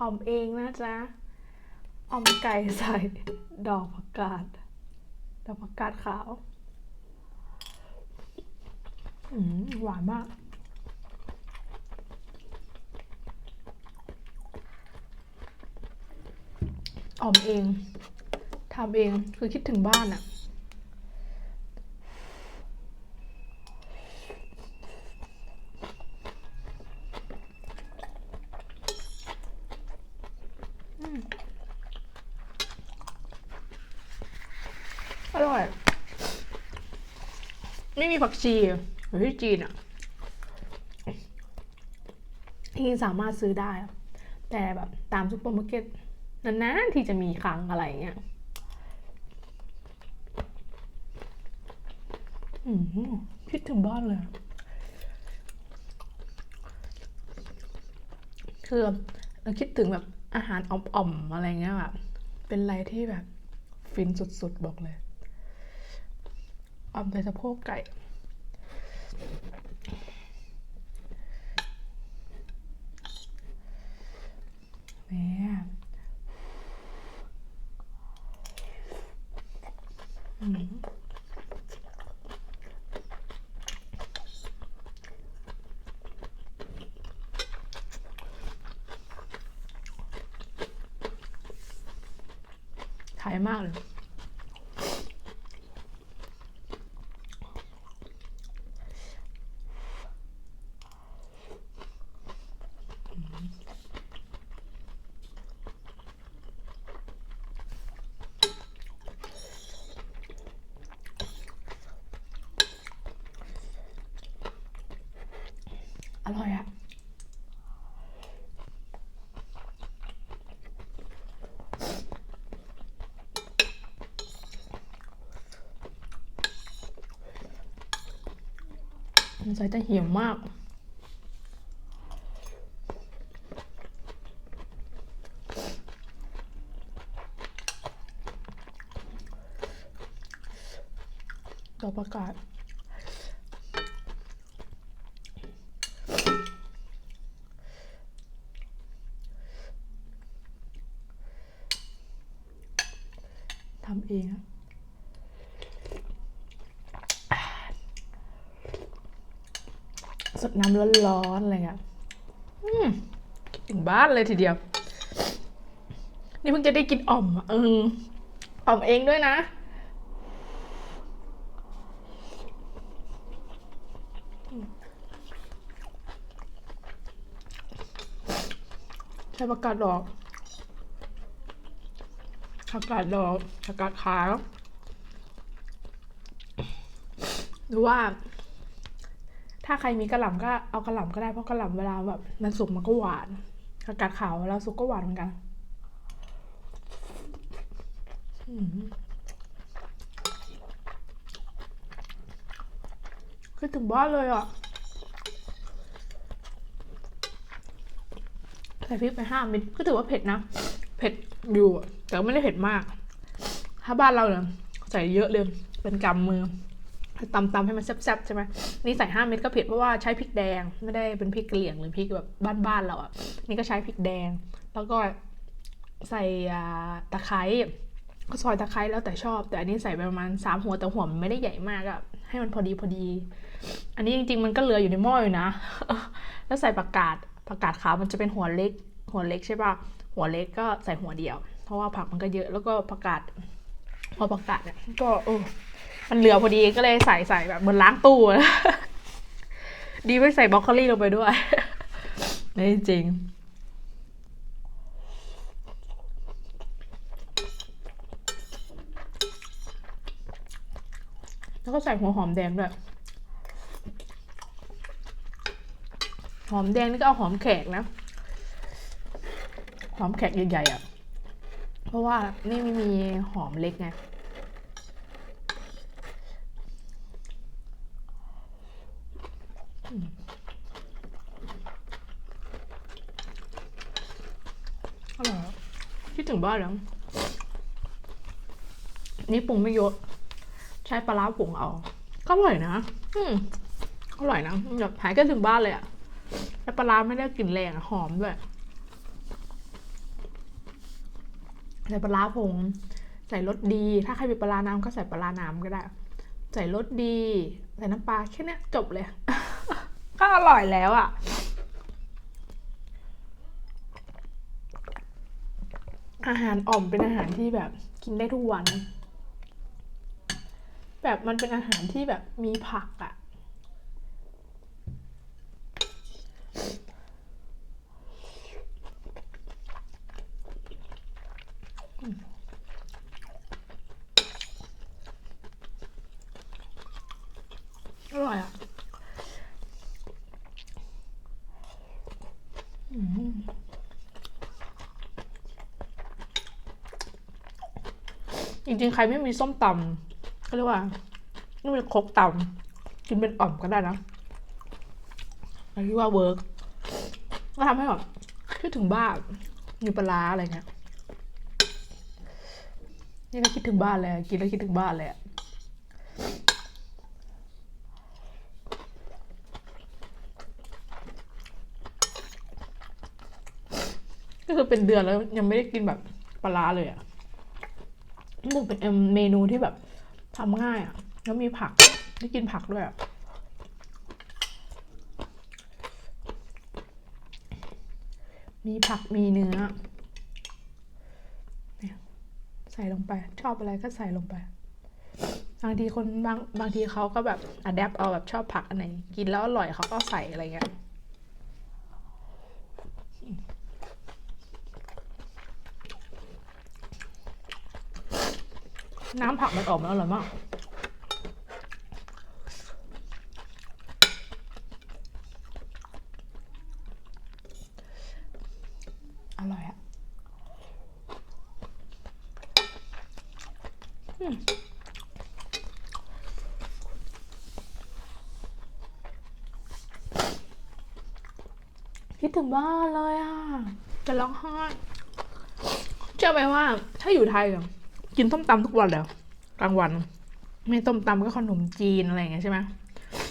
ออ่อมเองนะจ๊ะอ่อมไก่ใส่ดอกผักกาด ดอกผักกาดขาวหวานมาก อ่อมเองทำเองคือคิดถึงบ้านอะอืมอร่อย ไม่มีผักชีเหมือนที่จีนอะที่สามารถซื้อได้ แต่แบบตามซุปเปอร์มาร์เก็ตนานๆที่จะมีครั้งอะไรเงี้ยคิดถึงบ้านเลย คือเราคิดถึงแบบอาหารอ่อมๆอะไรเงี้ยแบบเป็นอะไรที่แบบฟินสุดๆ บอกเลย ออมใส่สะโพกไก่แหม่อืมขายมากเลย อ ร่อยอะสงสัยจะหิวมากดอกประกาศ ทำเองอะสดน้ำร้อนๆอะไรเงี้ยอืมคิดถึงบ้านเลยทีเดียว นี่เพิ่งจะได้กินอ่อมอะเอออ่อมเองด้วยนะ ใช้ประกาศดอก ผักกาดดอกผักกาดขาวหรือว่า ถ้าใครมีกระหล่ำก็เอากระหล่ำก็ได้เพราะกระหล่ำเวลาแบบมันสุกมันก็หวานผักกาดขาวเวลาสุกก็หวานเหมือนกันอืมคิดถึงบ้านเลยอะใส่พริกไปห้าเม็ดก็ถือว่าเผ็ดนะ เผ็ดอยู่อะ แต่ก็ไม่ได้เผ็ดมาก ถ้าบ้านเราเนี่ยใส่เยอะเลยเป็นกำมือตำตำให้มันแซ่บๆใช่ไหมนี่ใส่ห้าเม็ดก็เผ็ดเพราะว่าใช้พริกแดงไม่ได้เป็นพริกกะเหรี่ยงหรือพริกแบบบ้านๆเราอะ นี่ก็ใช้พริกแดง แล้วก็ใส่ตะไคร้ก็ซอยตะไคร้แล้วแต่ชอบ แต่อันนี้ใส่ไปประมาณสามหัวแต่หัวมันไม่ได้ใหญ่มากอะให้มันพอดีพอดี อันนี้จริง ๆ มันก็เหลืออยู่ในหม้ออยู่นะ แล้วใส่ผักกาดผักกาดขาวมันจะเป็นหัวเล็ก หัวเล็กใช่ป่ะหัวเล็กก็ใส่หัวเดียว ราะว่าผักมันก็เยอะแล้วก็ผักกาดพอผักกาดเนี่ยก็เออมันเหลือพอดีก็เลยใส่ใส่แบบเหมือนล้างตู้อะดีไม่ใส่บรอกโคลี่ลงไปด้วยนี่จริงแล้วก็ใส่หัวหอมแดงด้วย หอมแดงนี่ก็เอาหอมแขกนะ หอมแขกใหญ่ๆอะ เพราะว่านี่ไม่มีหอมเล็กไงอืมอร่อยอะคิดถึงบ้านแล้วนี่ปรุงไม่เยอะใช้ปลาร้าผงเอา ก็อร่อยนะ อืมอร่อยนะแบบหายกันถึงบ้านเลยอะแล้วปลาร้าไม่ได้กลิ่นแรงอะหอมด้วย ใส่ปลาผง ใส่รสดี ถ้าใครมีปลาร้าน้ำก็ใส่ปลาร้าน้ำก็ได้ ใส่รสดี ใส่น้ำปลาแค่นี้จบเลย ก็อร่อยแล้วอะ่ะ อาหารอ่อมเป็นอาหารที่แบบกินได้ทุกวัน แบบมันเป็นอาหารที่แบบมีผักอะ่ะ อร่อยอะอืม จริงๆ ใครไม่มีส้มตำก็เรียกว่าไม่มีครกตำกินเป็นอ่อมก็ได้นะอันที่ว่าเวิร์กก็ทำให้แบบคิดถึงบ้านมีปลาอะไรเงี้ยนี่ก็คิดถึงบ้านเลยอะกินแล้วคิดถึงบ้านเลยอะก็คือเป็นเดือนแล้วยังไม่ได้กินแบบปลาร้าเลยอะ่ะ มันเป็นเมนูที่แบบทำง่ายอะ แล้วมีผักได้กินผักด้วยอะมีผักมีเนื้อเนี่ยใส่ลงไป ชอบอะไรก็ใส่ลงไป บางทีคนบางบางทีเขาก็แบบอัดแอปเอาแบบชอบผักอันไหน กินแล้วอร่อยเขาก็ใส่อะไรเงี้ย น้ำผักมันออกมาอร่อยมาก อร่อยอะอืมคิดถึงบ้านเลยอะ จะร้องไห้เชื่อไหมว่าถ้าอยู่ไทยอะ กินส้มตำทุกวันแล้วกลางวันไม่ส้มตำก็ขนมจีนอะไรอย่างเงี้ยใช่ไหม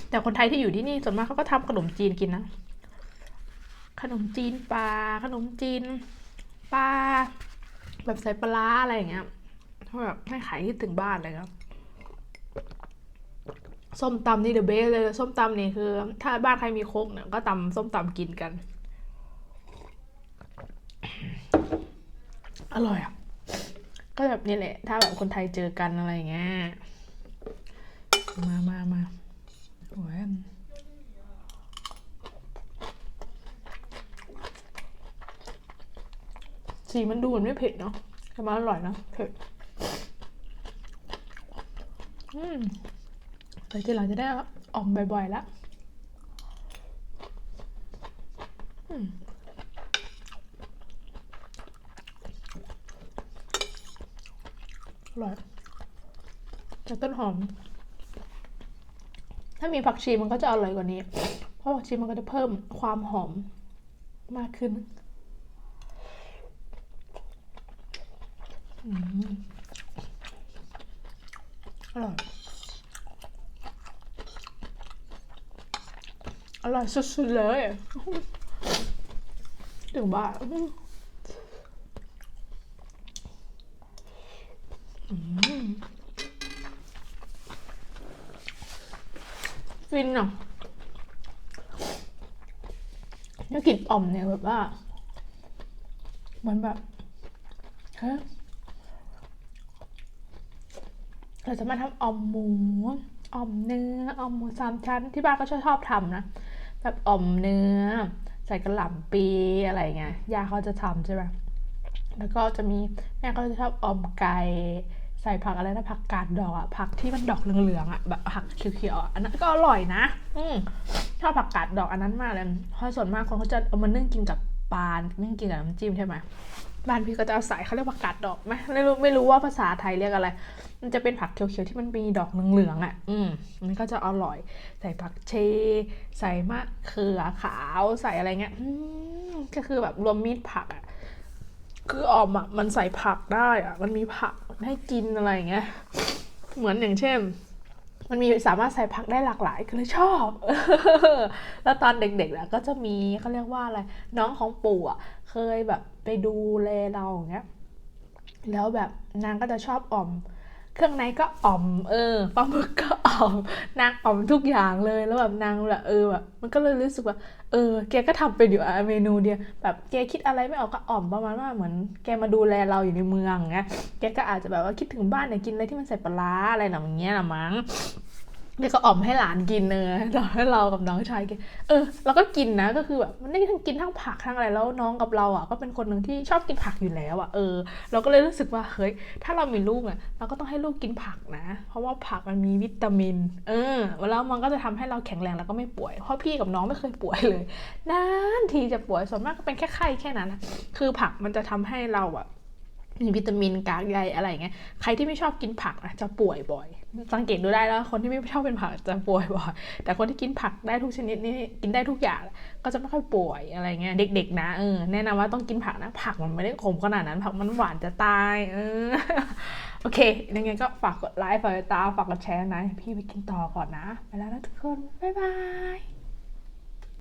แต่คนไทยที่อยู่ที่นี่ส่วนมากเขาก็ทำขนมจีนกินนะขนมจีนปลาขนมจีนปลาแบบใส่ปลาอะไรอย่างเงี้ยเขาแบบไม่ขายคิดถึงบ้านเลยครับส้มตำนี่เดอะเบสเลยส้มตำนี่คือ ถ้าบ้านใครมีโคกเนี่ยก็ตำส้มตำกินกัน อร่อยอะ ก็แบบนี้แหละ ถ้าแบบคนไทยเจอกันอะไรเงี้ย มามามาโอ้ยสีมันดูเหมือนไม่เผ็ดเนาะแต่มันอร่อยนะเผ็ด อืมแต่ทีหลังจะได้ออมบ่อยๆแล้ว อืม ร่อยแต่ต้นหอม ถ้ามีผักชีมันก็จะอร่อยกว่านี้ เพราะผักชีมันก็จะเพิ่มความหอมมากขึ้นอืมอร่อย อร่อยสุดๆเลยถึงบ้าน ฟินอะแล้วกลิ่นอ่อมเนี่ยแบบว่าเหมือนแบบเฮ้ยเราจะมาทำอ่อมหมูอ่อมเนื้ออ่อมหมูสามชั้นที่บ้านก็ชอบชอบทำนะแบบอ่อมเนื้อ ใส่กระหล่ำปีอะไรเงี้ยยาเขาจะทำใช่ไหมแล้วก็จะมีแม่ก็จะชอบอ่อมไก่ ใส่ผักอะไรนะผักกาดดอกอะผักที่มันดอกเหลืองๆอะแบบผักเขียวๆอะอันนั้นก็อร่อยนะ อืชอบผักกาดดอกอันนั้นมากเลยเพราะส่วนมากคนเขาจะเอามานึ่งกินกับปลานึ่งกินกับน้ำจิ้มใช่ไหมบ้านพี่ก็จะเอาใส่เขาเรียกผักกาดดอกไหมไม่รู้ไม่รู้ว่าภาษาไทยเรียกอะไร มันจะเป็นผักเขียวๆที่มันมีดอกเหลืองๆอะ อืมมันก็จะอร่อย ใส่ผักเช ใส่มะเขือขาวใส่อะไรเงี้ย อืมก็คือแบบรวมมิตรผักอะ คือออมอะมันใส่ผักได้อะ มันมีผัก ให้กินอะไรอย่างเงี้ย เหมือนอย่างเช่น มันมีสามารถใส่ผักได้หลากหลายก็เลยชอบ แล้วตอนเด็กๆน่ะก็จะมีเขาเรียกว่าอะไร น้องของปู่อะ เคยแบบไปดูเลเราอย่างเงี้ย แล้วแบบนางก็จะชอบอ่อม เครื่องในก็อ่อม เออปลาหมึกก็อ่อม นางอ่อมทุกอย่างเลยแล้วแบบนางแบบเออแบบมันก็เลยรู้สึกว่า เออ แกก็ทำเป็นอยู่อะเมนูเดียวแบบแกคิดอะไรไม่ออกก็อ่อมประมาณว่าเหมือน แกมาดูแลเราอยู่ในเมืองไงแกก็อาจจะแบบว่าคิดถึงบ้านเนี่ยกินอะไรที่มันใส่ปลาร้าอะไรแบบเงี้ยละมั้ง แกก็อ่อมให้หลานกินเนอะตอนให้เรากับน้องชายกิน เออเราก็กินนะก็คือแบบมันได้ทั้งกินทั้งผักทั้งอะไรแล้วน้องกับเราอะก็เป็นคนหนึ่งที่ชอบกินผักอยู่แล้วอะเออ เราก็เลยรู้สึกว่าเฮ้ยถ้าเรามีลูกอะเราก็ต้องให้ลูกกินผักนะ เพราะว่าผักมันมีวิตามิน เออแล้วมันก็จะทำให้เราแข็งแรงแล้วก็ไม่ป่วยเพราะพี่กับน้องไม่เคยป่วยเลยนานทีจะป่วยส่วนมากก็เป็นแค่ไข้แค่นั้นนะคือผักมันจะทำให้เราอะ มีวิตามินกากใยอะไรเงี้ยใครที่ไม่ชอบกินผักนะจะป่วยบ่อย สังเกตดูได้แล้วคนที่ไม่ชอบเป็นผักจะป่วยบ่อยแต่คนที่กินผักได้ทุกชนิดนี่กินได้ทุกอย่างก็จะไม่ค่อยป่วยอะไรเงี้ยเด็ก ๆ นะเออแนะนำว่าต้องกินผักนะผักมันไม่ได้ขมขนาดนั้นผักมันหวานจะตายเออโอเคยังไงก็ฝากกดไลค์ฝากกดติดตามฝากกดแชร์นะพี่ไปกินต่อก่อนนะไปแล้วนะทุกคนบ๊ายบาย